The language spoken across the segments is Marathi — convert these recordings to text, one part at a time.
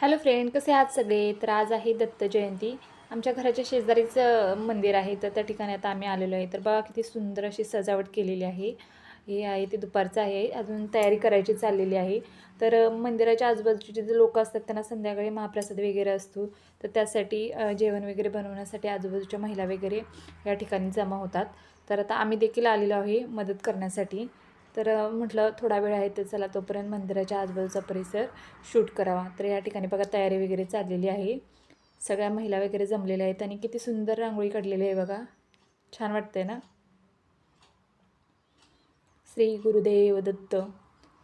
हॅलो फ्रेंड कसे आहात सगळे? तर आज आहे दत्त जयंती. आमच्या घराच्या शेजारीचं मंदिर आहे. तर त्या ठिकाणी आता आम्ही आलेलो आहे. तर बघा किती सुंदर अशी सजावट केलेली आहे. हे आहे ते दुपारचं आहे. अजून तयारी करायची चाललेली आहे. तर मंदिराच्या आजूबाजूचे जे लोक असतात त्यांना संध्याकाळी महाप्रसाद वगैरे असतो. तर त्यासाठी जेवण वगैरे बनवण्यासाठी आजूबाजूच्या महिला वगैरे या ठिकाणी जमा होतात. तर आता आम्ही देखील आलेलो आहे मदत करण्यासाठी. तर म्हटलं थोडा वेळ आहे तर चला तोपर्यंत मंदिराच्या आजूबाजूचा परिसर शूट करावा. तर या ठिकाणी बघा तयारी वगैरे चाललेली आहे. सगळ्या महिला वगैरे जमलेल्या आहेत आणि किती सुंदर रांगोळी काढलेली आहे बघा. छान वाटतंय ना? श्री गुरुदेव दत्त.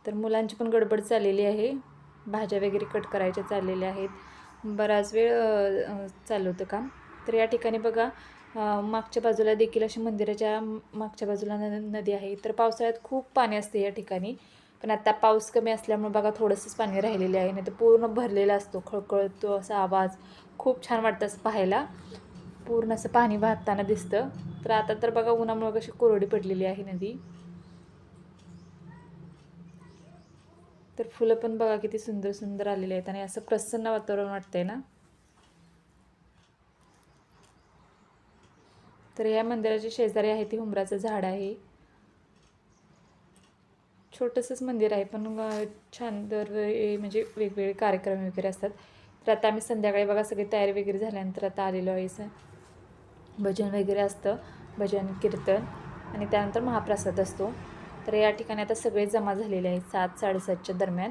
तर मुलांची पण गडबड चाललेली आहे. भाज्या वगैरे कट करायच्या चाललेल्या आहेत. बराच वेळ चालू होतं काम. तर या ठिकाणी बघा मागच्या बाजूला देखील अशी मंदिराच्या मागच्या बाजूला न नदी आहे. तर पावसाळ्यात खूप पाणी असते या ठिकाणी. पण आता पाऊस कमी असल्यामुळे बघा थोडंसंच पाणी राहिलेले आहे. नाही तर पूर्ण भरलेला असतो. खळखळतो असा आवाज. खूप छान वाटतं असं पाहायला. पूर्ण असं पाणी वाहताना दिसतं. तर आता तर बघा उन्हामुळे कशी कोरडी पडलेली आहे नदी. तर फुलं पण बघा किती सुंदर सुंदर आलेली आहेत. आणि असं प्रसन्न वातावरण वाटतंय ना. तर या मंदिराच्या शेजारी आहे ते हुंबराचं झाड आहे. छोटंसंच मंदिर आहे पण छान दर म्हणजे वेगवेगळे कार्यक्रम वगैरे असतात. तर आता आम्ही संध्याकाळी बघा सगळी तयारी वगैरे झाल्यानंतर आता आलेलो आहे स भजन वगैरे असतं भजन कीर्तन आणि त्यानंतर महाप्रसाद असतो. तर या ठिकाणी आता सगळे जमा झालेले आहेत सात साडेसातच्या दरम्यान.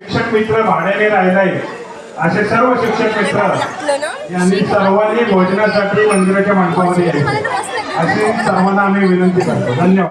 शिक्षक मित्र भाड्याने राहिलाय असे सर्व शिक्षक मित्र यांनी सर्वांनी भोजनासाठी मंदिराच्या मंडपामध्ये यायचे. असे सर्वांना आम्ही विनंती करतो. धन्यवाद.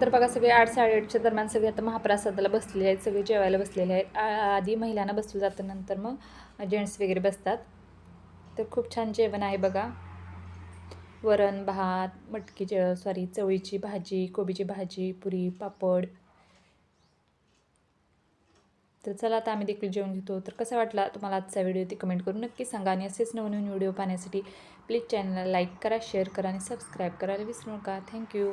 त्यानंतर बघा सगळे आठ साडेआठच्या दरम्यान सगळे आता महाप्रसादाला बसलेले आहेत सगळे जेवायला बसलेले आहेत. आ- आधी महिलांना बसलं जातं नंतर मग जेंट्स वगैरे बसतात. तर खूप छान जेवण आहे बघा. वरण भात मटकी ज सॉरी चवळीची भाजी कोबीची भाजी पुरी पापड. तर चला आता आम्ही देखील जेवण घेतो. तर कसा वाटला तुम्हाला आजचा व्हिडिओ ते कमेंट करून नक्की सांगा. आणि असेच नवनवीन व्हिडिओ पाहण्यासाठी प्लीज चॅनलला लाईक करा शेअर करा आणि सबस्क्राईब करायला विसरू नका. थँक्यू